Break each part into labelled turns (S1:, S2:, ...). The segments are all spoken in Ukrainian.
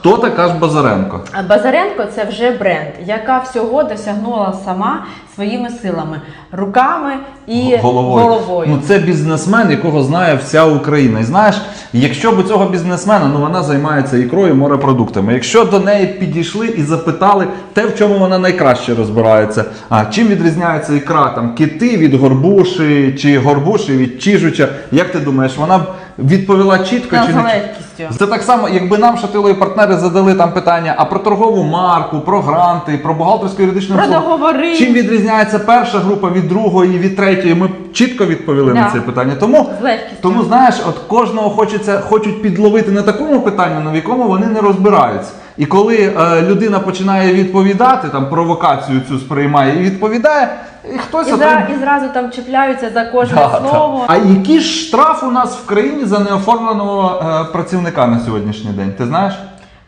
S1: Хто така ж Базаренко?
S2: А Базаренко це вже бренд, яка всього досягнула сама своїми силами, руками і головою. головою.
S1: Ну це бізнесмен, якого знає вся Україна. І знаєш, якщо б у цього бізнесмена, ну вона займається ікрою, морепродуктами. Якщо до неї підійшли і запитали те, в чому вона найкраще розбирається, а чим відрізняється ікра там кити від горбуші чи горбуші від чижуча, як ти думаєш, вона б відповіла чітко
S2: Та
S1: чи не
S2: легкістю.
S1: це так само, якби нам шатилові партнери задали там питання, а про торгову марку, про гранти, про бухгалтерську юридичну
S2: Про договори.
S1: Чим відрізняється перша група від другої, від третьої? Ми чітко відповіли на це питання. Тому, тому знаєш, от кожного хочеться, хочуть підловити на такому питанні, на якому вони не розбираються. І коли е, людина починає відповідати, там провокацію цю сприймає і відповідає, і хтось
S2: І, зра, і зразу там чіпляються за кожне
S1: Да, да.
S2: слово.
S1: А який ж штраф у нас в країні за неоформленого е, працівника на сьогоднішній день? Ти знаєш?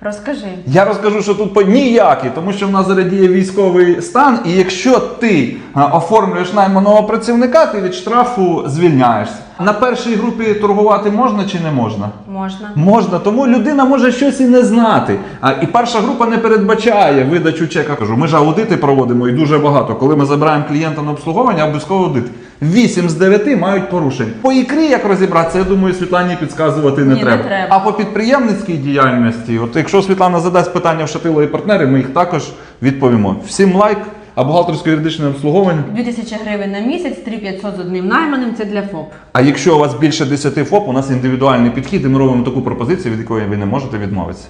S2: Розкажи.
S1: Я розкажу, що тут по ніякий, тому що в нас зараз діє військовий стан, і якщо ти е, оформлюєш найманого працівника, ти від штрафу звільняєшся. На першій групі торгувати можна чи не можна?
S2: Можна.
S1: Можна, тому людина може щось і не знати. А і перша група не передбачає видачу чека. Кажу, ми ж аудити проводимо і дуже багато. Коли ми забираємо клієнта на обслуговування, обов'язково аудит. 8 з 9 мають порушень. По ікрі, як розібратися, я думаю, Світлані підказувати не,
S2: Ні, не
S1: треба.
S2: треба.
S1: А по підприємницькій діяльності, от якщо Світлана задасть питання в Шатило і партнери, ми їх також відповімо. Всім лайк, а бухгалтерсько юридичне обслуговування.
S2: 2000 гривень на місяць, 3500 з одним найманим це для ФОП.
S1: А якщо у вас більше 10 ФОП, у нас індивідуальний підхід, і ми робимо таку пропозицію, від якої ви не можете відмовитися.